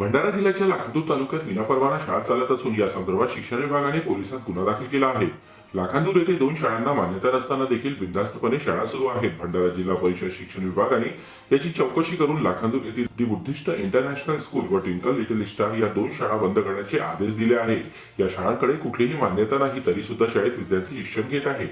भंडारा जिल्ह्याच्या लाखांदूर तालुक्यात विनापरवाना शाळा चालत असून या संदर्भात शिक्षण विभागाने पोलिसात गुन्हा दाखल केला आहे. लाखांदूर येथे दोन शाळांना मान्यता नसताना देखील बिनधास्तपणे शाळा सुरू आहेत. भंडारा जिल्हा परिषद शिक्षण विभागाने याची चौकशी करून लाखांदूर येथील दी बुद्धिस्ट इंटरनॅशनल स्कूल व ट्विंकल लिटिल स्टार या दोन शाळा बंद करण्याचे आदेश दिले आहेत. या शाळांकडे कुठलीही मान्यता नाही तरी सुद्धा शाळेत विद्यार्थी शिक्षण घेत आहे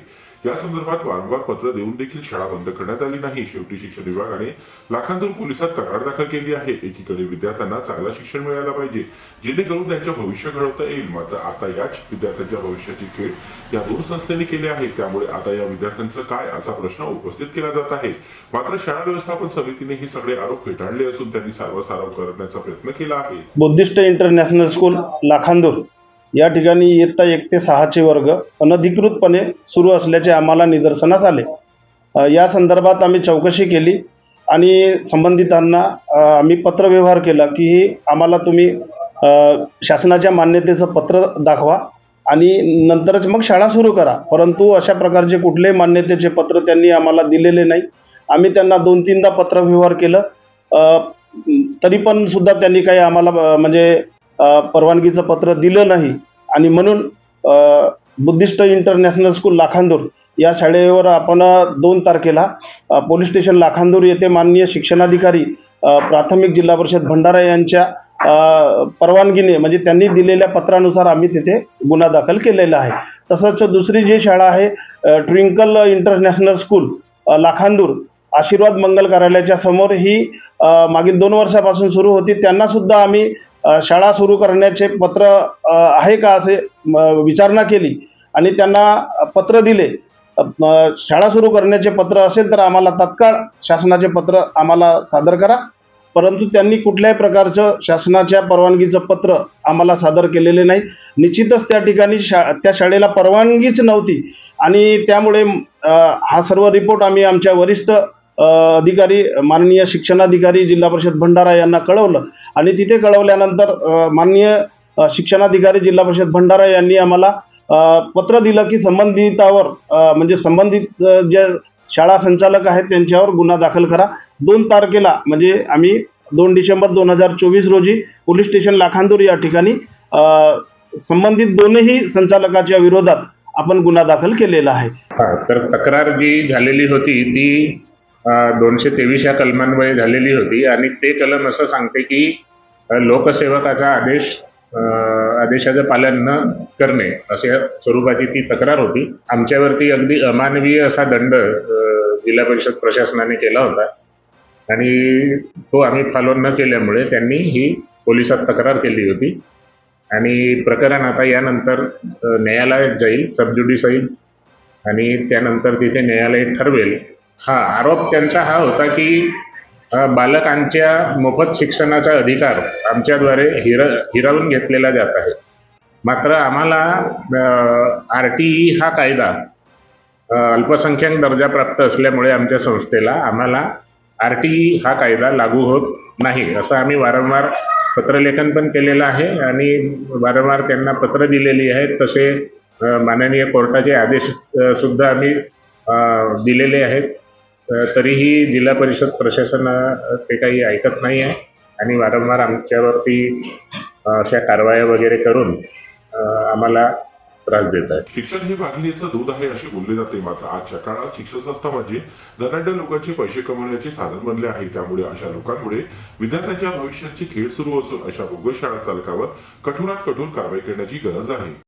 या संदर्भात वारंवार पत्र देऊन देखील शाळा बंद करण्यात आली नाही. शेवटी शिक्षण विभागाने लाखांदूर पोलिसात तक्रार दाखल केली आहे. एकीकडे विद्यार्थ्यांना चांगलं शिक्षण मिळायला पाहिजे जेणेकरून त्यांचे भविष्य घडवता येईल. मात्र आता याच विद्यार्थ्यांच्या भविष्याची खेळ या दोन संस्थेने केली आहे. त्यामुळे आता या विद्यार्थ्यांचं काय असा प्रश्न उपस्थित केला जात आहे. मात्र शाळा व्यवस्थापन समितीने हे सगळे आरोप फेटाळले असून त्यांनी सारवासारव करण्याचा प्रयत्न केला आहे. Buddhist international school Lakhandur. या ठिकाणी इयत्ता एक ते सहाचे वर्ग अनधिकृतपणे सुरू असल्याचे आम्हाला निदर्शनास आले. या संदर्भात आम्ही चौकशी केली आणि संबंधितांना आम्ही पत्रव्यवहार केला की ही आम्हाला तुम्ही शासनाच्या मान्यतेचं पत्र दाखवा आणि नंतरच मग शाळा सुरू करा. परंतु अशा प्रकारचे कुठलेही मान्यतेचे पत्र त्यांनी आम्हाला दिलेले नाही. आम्ही त्यांना दोन तीनदा पत्रव्यवहार केलं. तरी पण सुद्धा त्यांनी काही आम्हाला म्हणजे परवानगीचं पत्र दिलं नाही. आणि म्हणून बुद्धिस्ट इंटरनॅशनल स्कूल लाखांदूर या शाळेवर आपण दोन तारखेला पोलीस स्टेशन लाखांदूर येथे माननीय शिक्षणाधिकारी प्राथमिक जिल्हा परिषद भंडारा यांच्या परवानगीने म्हणजे त्यांनी दिलेल्या पत्रानुसार आम्ही तिथे गुन्हा दाखल केलेला आहे. तसंच दुसरी जी शाळा आहे ट्विंकल इंटरनॅशनल स्कूल लाखांदूर आशीर्वाद मंगल कार्यालयाच्या समोर ही मागील दोन वर्षापासून सुरू होती. त्यांना सुद्धा आम्ही शाळा सुरू करण्याचे पत्र आहे का असे विचारणा केली आणि त्यांना पत्र दिले. शाळा सुरू करण्याचे पत्र असेल तर आम्हाला तत्काळ शासनाचे पत्र आम्हाला सादर करा. परंतु त्यांनी कुठल्याही प्रकारचं शासनाच्या परवानगीचं पत्र आम्हाला सादर केलेले नाही. निश्चितच त्या ठिकाणी शा त्या शाळेला परवानगीच नव्हती. आणि त्यामुळे हा सर्व रिपोर्ट आम्ही आमच्या वरिष्ठ अधिकारी माननीय शिक्षणाधिकारी जिल्हा परिषद भंडारा यांना कळवलं. आणि तिथे कळवल्यानंतर माननीय शिक्षणाधिकारी जिल्हा परिषद भंडारा यांनी आम्हाला पत्र दिलं की संबंधितावर म्हणजे संबंधित जे शाळा संचालक आहेत त्यांच्यावर गुन्हा दाखल करा. दोन तारखेला म्हणजे आम्ही दोन डिसेंबर दोन हजार चोवीस रोजी पोलीस स्टेशन लाखांदूर या ठिकाणी संबंधित दोनही संचालकाच्या विरोधात आपण गुन्हा दाखल केलेला आहे. तर तक्रार जी झालेली होती ती दोनशे तेवीस या कलमांमुळे झालेली होती. आणि ते कलम असं सांगते की लोकसेवकाचा आदेश आदेशाचं पालन न करणे अशा स्वरूपाची ती तक्रार होती. आमच्यावरती अगदी अमानवीय असा दंड जिल्हा परिषद प्रशासनाने केला होता. आणि तो आम्ही फॉलो न केल्यामुळे त्यांनी ही पोलिसात तक्रार केली होती. आणि प्रकरण आता यानंतर न्यायालयात जाईल सबज्युडिस होईल आणि त्यानंतर तिथे न्यायालय ठरवेल. हा आरोप त्यांचा हा होता की बालकांच्या मोफत शिक्षणाचा अधिकार आमच्याद्वारे हिर हिरावून घेतलेला जात आहे. मात्र आम्हाला आर टी ई हा कायदा अल्पसंख्याक दर्जा प्राप्त असल्यामुळे आमच्या संस्थेला आम्हाला आर टी ई हा कायदा लागू होत नाही असं आम्ही वारंवार पत्रलेखन पण केलेलं आहे आणि वारंवार त्यांना पत्र दिलेली आहेत तसे माननीय कोर्टाचे आदेश सुद्धा आम्ही दिलेले आहेत. तरीही जिल्हा परिषद प्रशासन ते काही ऐकत नाही आहे. आणि वारंवार आमच्यावरती अशा कारवाया वगैरे करून आम्हाला त्रास देत आहे शिक्षण हे वाघिणीचं दूध आहे असे बोलले जाते मात्र आजच्या काळात शिक्षण संस्था म्हणजे धनाढ्य लोकांचे पैसे कमवण्याचे साधन बनले आहे. त्यामुळे अशा लोकांमुळे विद्यार्थ्यांच्या भविष्याची खेळ सुरू असून अशा बोगस शाळा चालकावर कठोरात कठोर कारवाई करण्याची गरज आहे.